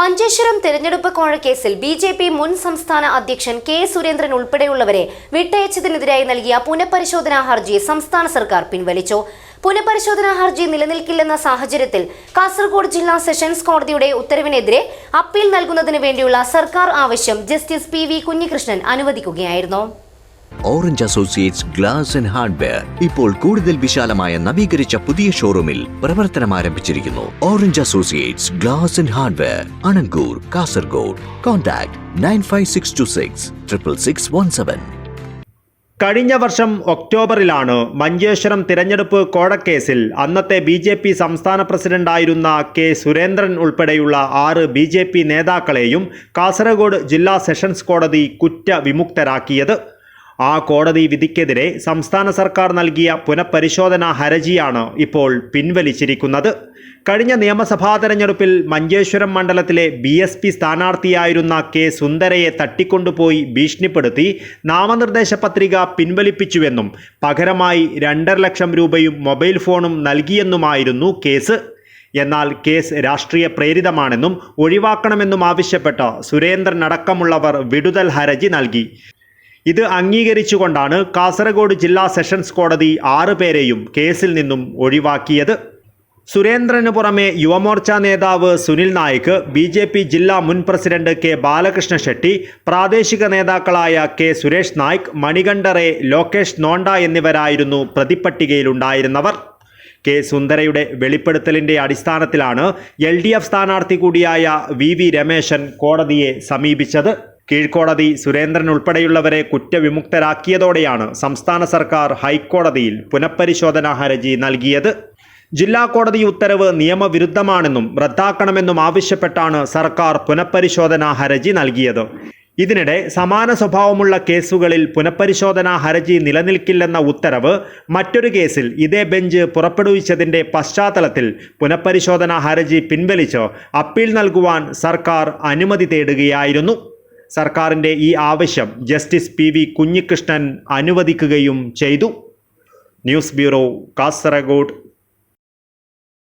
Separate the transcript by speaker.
Speaker 1: മഞ്ചേശ്വരം തെരഞ്ഞെടുപ്പ് കോഴക്കേസിൽ B J P മുൻ സംസ്ഥാന അധ്യക്ഷൻ കെ സുരേന്ദ്രൻ ഉൾപ്പെടെയുള്ളവരെ വിട്ടയച്ചതിനെതിരായി നൽകിയ പുനഃപരിശോധനാ ഹർജി സംസ്ഥാന സർക്കാർ പിൻവലിച്ചു. പുനഃപരിശോധനാ ഹർജി നിലനിൽക്കില്ലെന്ന സാഹചര്യത്തിൽ കാസർഗോഡ് ജില്ലാ സെഷൻസ് കോടതിയുടെ ഉത്തരവിനെതിരെ അപ്പീൽ നൽകുന്നതിന് വേണ്ടിയുള്ള സർക്കാർ ആവശ്യം justice P V Kunhikrishnan അനുവദിക്കുകയായിരുന്നു.
Speaker 2: Orange Associates Glass and Hardware ഇപ്പോൾ കൂടുതൽ വിശാലമായ നവീകരിച്ച പുതിയ ഷോറൂമിൽ പ്രവർത്തനം ആരംഭിച്ചിരിക്കുന്നു. Orange Associates Glass and Hardware Anangoor Kasaragod. Contact nine five six two six triple six one seven
Speaker 3: കഴിഞ്ഞ വർഷം ഒക്ടോബറിലാണ് മഞ്ചേശ്വരം തിരഞ്ഞെടുപ്പ് കോടക്കേസിൽ അന്നത്തെ ബി ജെ പി സംസ്ഥാന പ്രസിഡന്റായിരുന്ന കെ സുരേന്ദ്രൻ ഉൾപ്പെടെയുള്ള ആറ് ബി ജെ പി നേതാക്കളെയും കാസർഗോഡ് ജില്ലാ സെഷൻസ് കോടതി കുറ്റവിമുക്തരാക്കിയത്. ആ കോടതി വിധിക്കെതിരെ സംസ്ഥാന സർക്കാർ നൽകിയ പുനഃപരിശോധനാ ഹർജിയാണ് ഇപ്പോൾ പിൻവലിച്ചിരിക്കുന്നത്. കഴിഞ്ഞ നിയമസഭാ തെരഞ്ഞെടുപ്പിൽ മഞ്ചേശ്വരം മണ്ഡലത്തിലെ ബി എസ് പി സ്ഥാനാർത്ഥിയായിരുന്ന കെ സുന്ദരയെ തട്ടിക്കൊണ്ടുപോയി ഭീഷണിപ്പെടുത്തി നാമനിർദ്ദേശ പത്രിക പിൻവലിപ്പിച്ചുവെന്നും പകരമായി രണ്ടര ലക്ഷം രൂപയും മൊബൈൽ ഫോണും നൽകിയെന്നുമായിരുന്നു കേസ്. എന്നാൽ കേസ് രാഷ്ട്രീയ പ്രേരിതമാണെന്നും ഒഴിവാക്കണമെന്നും ആവശ്യപ്പെട്ട് സുരേന്ദ്രൻ അടക്കമുള്ളവർ വിടുതൽ ഹർജി നൽകി. ഇത് അംഗീകരിച്ചുകൊണ്ടാണ് കാസർഗോഡ് ജില്ലാ സെഷൻസ് കോടതി ആറ് പേരെയും കേസിൽ നിന്നും ഒഴിവാക്കിയത്. സുരേന്ദ്രന് പുറമെ യുവമോർച്ച നേതാവ് Sunil Naik B J P ജില്ലാ മുൻ പ്രസിഡന്റ് കെ ബാലകൃഷ്ണ ഷെട്ടി പ്രാദേശിക നേതാക്കളായ കെ സുരേഷ് നായിക് മണികണ്ഠറെ ലോകേഷ് നോണ്ട എന്നിവരായിരുന്നു പ്രതിപ്പട്ടികയിലുണ്ടായിരുന്നവർ കെ സുന്ദരയുടെ വെളിപ്പെടുത്തലിന്റെ അടിസ്ഥാനത്തിലാണ് എൽ ഡി എഫ് സ്ഥാനാർത്ഥി കൂടിയായ വി വി രമേശൻ കോടതിയെ സമീപിച്ചത്. കീഴ്ക്കോടതി സുരേന്ദ്രൻ ഉൾപ്പെടെയുള്ളവരെ കുറ്റവിമുക്തരാക്കിയതോടെയാണ് സംസ്ഥാന സർക്കാർ ഹൈക്കോടതിയിൽ പുനഃപരിശോധനാ ഹർജി നൽകിയത്. ജില്ലാ കോടതി ഉത്തരവ് നിയമവിരുദ്ധമാണെന്നും റദ്ദാക്കണമെന്നും ആവശ്യപ്പെട്ടാണ് സർക്കാർ പുനഃപരിശോധനാ ഹർജി നൽകിയത്. ഇതിനിടെ സമാന സ്വഭാവമുള്ള കേസുകളിൽ പുനഃപരിശോധനാ ഹർജി നിലനിൽക്കില്ലെന്ന ഉത്തരവ് മറ്റൊരു കേസിൽ ഇതേ ബെഞ്ച് പുറപ്പെടുവിച്ചതിന്റെ പശ്ചാത്തലത്തിൽ പുനഃപരിശോധനാ ഹർജി പിൻവലിച്ച് അപ്പീൽ നൽകുവാൻ സർക്കാർ അനുമതി തേടുകയായിരുന്നു. സർക്കാരിന്റെ ഈ ആവശ്യം ജസ്റ്റിസ് പി വി കുഞ്ഞികൃഷ്ണൻ അനുവദിക്കുകയും ചെയ്തു. News bureau Kasaragod.